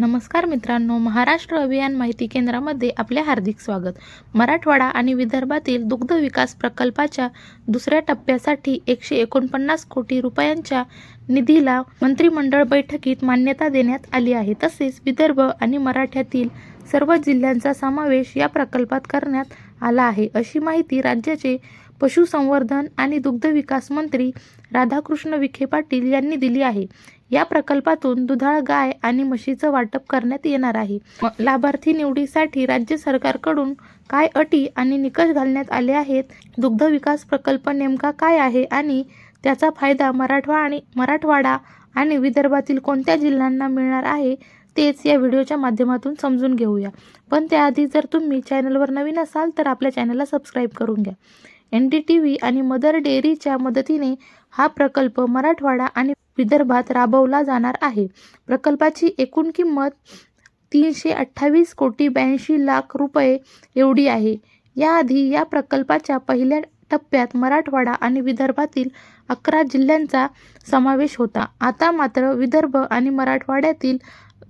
नमस्कार मित्रांनो महाराष्ट्र अभियान माहिती केंद्रामध्ये आपले हार्दिक स्वागत. मराठवाडा आणि विदर्भातील दुग्ध विकास प्रकल्पाच्या दुसऱ्या टप्प्यासाठी एकशे एकोणपन्नास कोटी रुपयांच्या निधीला मंत्रिमंडळ बैठकीत मान्यता देण्यात आली आहे. तसेच विदर्भ आणि मराठ्यातील सर्व जिल्ह्यांचा समावेश या प्रकल्पात करण्यात आला आहे. अशी माहिती राज्याचे पशुसंवर्धन आणि दुग्ध विकास मंत्री राधाकृष्ण विखे पाटील यांनी दिली आहे. या प्रकल्पातून दुधाळ गाय आणि म्हशीचं वाटप करण्यात येणार आहे. लाभार्थी निवडीसाठी राज्य सरकारकडून काय अटी आणि निकष घालण्यात आले आहेत? दुग्ध विकास प्रकल्प नेमका काय आहे आणि त्याचा फायदा मराठवा आणि मराठवाडा आणि विदर्भातील कोणत्या जिल्ह्यांना मिळणार आहे तेच या व्हिडिओच्या माध्यमातून समजून घेऊया. पण त्याआधी जर तुम्ही चॅनलवर नवीन असाल तर आपल्या चॅनलला सबस्क्राईब करून घ्या. एन डी टी व्ही आणि मदर डेअरीच्या मदतीने हा प्रकल्प मराठवाडा आणि विदर्भात राबवला जाणार आहे. प्रकल्पाची एकूण किंमत तीनशे अठ्ठावीस कोटी ब्याऐंशी लाख रुपये एवढी आहे. याआधी या प्रकल्पाच्या पहिल्या टप्प्यात मराठवाडा आणि विदर्भातील अकरा जिल्ह्यांचा समावेश होता. आता मात्र विदर्भ आणि मराठवाड्यातील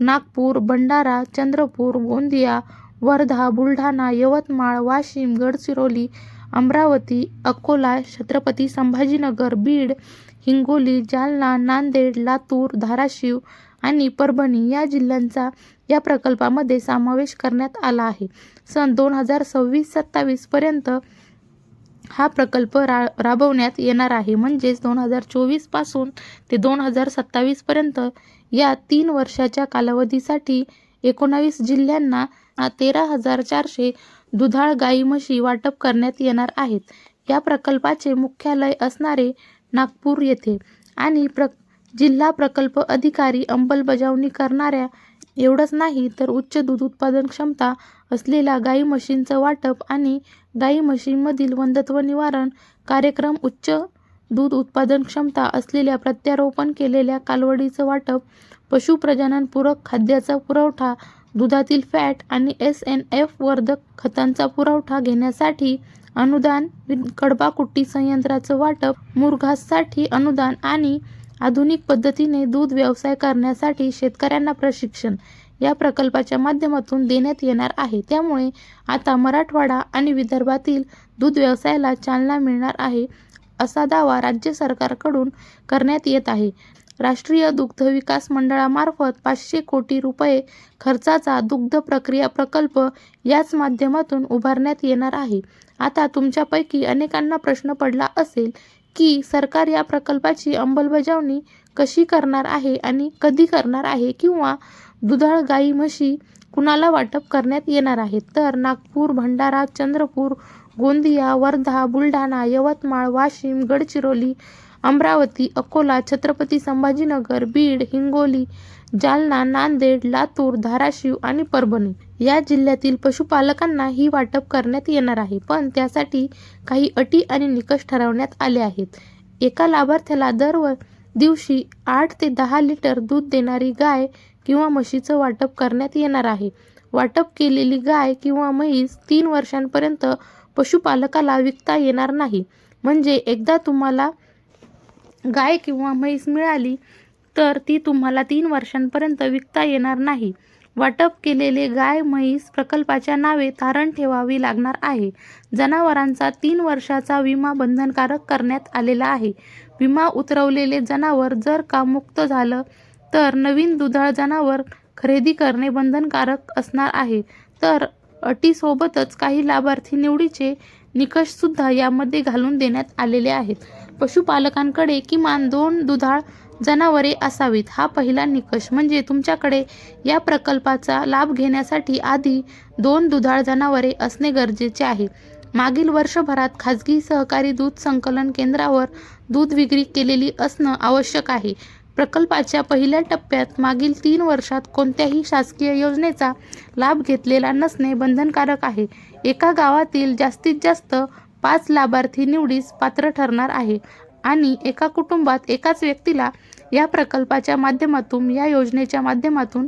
नागपूर भंडारा चंद्रपूर गोंदिया वर्धा बुलढाणा यवतमाळ वाशिम गडचिरोली अमरावती अकोला छत्रपती संभाजीनगर बीड हिंगोली जालना नांदेड लातूर धाराशिव आणि परभणी या जिल्ह्यांचा या प्रकल्पामध्ये समावेश करण्यात आला आहे. सन दोन हजार सव्वीस सत्तावीसपर्यंत हा प्रकल्प रा राबवण्यात येणार आहे. म्हणजेच दोन हजार चोवीसपासून ते दोन हजार सत्तावीसपर्यंत या तीन वर्षाच्या कालावधीसाठी एकोणावीस जिल्ह्यांना तेरा हजार चारशे दुधाळ गाई म्हशी वाटप करण्यात येणार आहेत. या प्रकल्पाचे मुख्यालय असणारे नागपूर येथे. आणि प्र जिल्हा प्रकल्प अधिकारी अंमलबजावणी करणाऱ्या एवढंच नाही तर उच्च दूध उत्पादन क्षमता असलेल्या गाई म्हशींचं वाटप आणि गाई म्हशींमधील वंधत्व निवारण कार्यक्रम उच्च दूध उत्पादन क्षमता असलेल्या प्रत्यारोपण केलेल्या कालवडीचं वाटप पशु पूरक खाद्याचा पुरवठा दुधातील फॅट आणि एस एन एफ वर्धक खतांचा पुरवठा घेण्यासाठी अनुदान कडबाकुट्टी संयंत्राचं वाटप मुरघाससाठी अनुदान आणि आधुनिक पद्धतीने दूध व्यवसाय करण्यासाठी शेतकऱ्यांना प्रशिक्षण या प्रकल्पाच्या माध्यमातून देण्यात येणार आहे. त्यामुळे आता मराठवाडा आणि विदर्भातील दूध व्यवसायाला चालना मिळणार आहे असा दावा राज्य सरकारकडून करण्यात येत आहे. राष्ट्रीय दुग्ध विकास मंडळामार्फत पाचशे कोटी रुपये खर्चाचा दुग्ध प्रक्रिया प्रकल्प याच माध्यमातून उभारण्यात येणार आहे. आता तुमच्यापैकी अनेकांना प्रश्न पडला असेल की सरकार या प्रकल्पाची अंमलबजावणी कशी करणार आहे आणि कधी करणार आहे किंवा दुधाळ गाई म्हशी कुणाला वाटप करण्यात येणार आहेत? तर नागपूर भंडारा चंद्रपूर गोंदिया वर्धा बुलढाणा यवतमाळ वाशिम गडचिरोली अमरावती अकोला छत्रपती संभाजीनगर बीड हिंगोली जालना नांदेड लातूर धाराशिव आणि परभणी. या जिल्ह्यातील पशुपालकांना ही वाटप करण्यात येणार आहे पण त्यासाठी काही अटी आणि निकष ठरवण्यात आले आहेत. एका लाभार्थ्याला दर दिवशी आठ ते दहा लिटर दूध देणारी गाय किंवा म्हशीचं वाटप करण्यात येणार आहे. वाटप केलेली गाय किंवा म्हैस तीन वर्षांपर्यंत पशुपालकाला विकता येणार नाही. म्हणजे एकदा तुम्हाला गाय किंवा म्हैस मिळाली तर ती तुम्हाला तीन वर्षांपर्यंत विकता येणार नाही. वाटप केलेले गाय म्हैस प्रकल्पाच्या नावे तारण ठेवावी लागणार आहे. जनावरांचा तीन वर्षाचा विमा बंधनकारक करण्यात आलेला आहे. विमा उतरवलेले जनावर जर का मुक्त झालं तर नवीन दुधाळ जनावर खरेदी करणे बंधनकारक असणार आहे. तर अटीसोबतच काही लाभार्थी निवडीचे निकषसुद्धा यामध्ये घालून देण्यात आलेले आहेत. पशुपालकांकडे किमान दोन दुधाळ जनावरे असावीत. हा पहिला निकष. म्हणजे तुमच्याकडे या प्रकल्पाचा लाभ घेण्यासाठी आधी दोन दुधाळ जनावरे असणे गरजेचे आहे. मागील वर्षभरात खाजगी सहकारी दूध संकलन केंद्रावर दूध विक्री केलेली असणं आवश्यक आहे. प्रकल्पाच्या पहिल्या टप्प्यात मागील तीन वर्षात कोणत्याही शासकीय योजनेचा लाभ घेतलेला नसणे बंधनकारक आहे. एका गावातील जास्तीत जास्त पाच लाभार्थी निवडीस पात्र ठरणार आहे. आणि एका कुटुंबात एकाच व्यक्तीला या प्रकल्पाच्या माध्यमातून या योजनेच्या माध्यमातून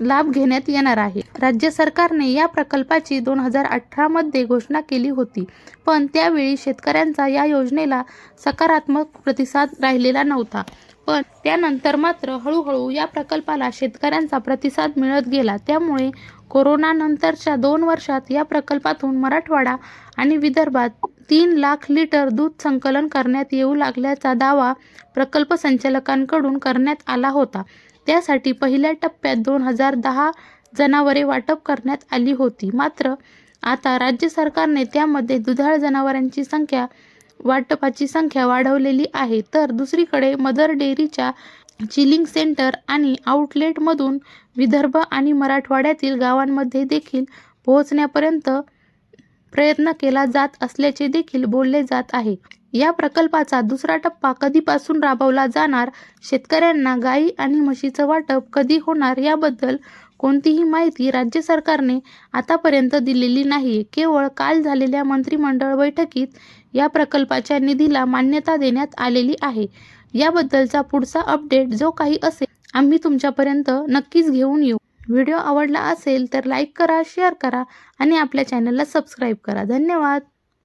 लाभ घेण्यात येणार आहे. राज्य सरकारने या प्रकल्पाची दोन हजार अठरामध्ये घोषणा केली होती पण त्यावेळी शेतकऱ्यांचा या योजनेला सकारात्मक प्रतिसाद राहिलेला नव्हता. पण त्यानंतर मात्र हळूहळू या प्रकल्पाला शेतकऱ्यांचा प्रतिसाद मिळत गेला. त्यामुळे कोरोनानंतरच्या दोन वर्षात या प्रकल्पातून मराठवाडा आणि विदर्भात तीन लाख लिटर दूध संकलन करण्यात येऊ लागल्याचा दावा प्रकल्प संचालकांकडून करण्यात आला होता. त्यासाठी पहिल्या टप्प्यात दोन हजार दहा जनावरे वाटप करण्यात आली होती. मात्र आता राज्य सरकारने त्यामध्ये दुधाळ जनावरांची संख्या वाटपाची संख्या वाढवलेली आहे. तर दुसरीकडे मदर डेअरीच्या चिलिंग सेंटर आणि आउटलेटमधून विदर्भ आणि मराठवाड्यातील गावांमध्ये देखील पोहोचण्यापर्यंत प्रयत्न केला जात असल्याचे देखील बोलले जात आहे. या प्रकल्पाचा दुसरा टप्पा कधीपासून राबवला जाणार शेतकऱ्यांना गाई आणि म्हशीचं वाटप कधी होणार याबद्दल कोणतीही माहिती राज्य सरकारने आतापर्यंत दिलेली नाही. केवळ काल झालेल्या मंत्रिमंडळ बैठकीत या प्रकल्पाच्या निधीला मान्यता देण्यात आलेली आहे. याबद्दलचा पुढचा अपडेट जो काही असेल आम्ही तुमच्यापर्यंत नक्कीच घेऊन येऊ. व्हिडिओ आवडला असेल तर लाईक करा शेअर करा आणि आपल्या चॅनलला सबस्क्राईब करा. धन्यवाद.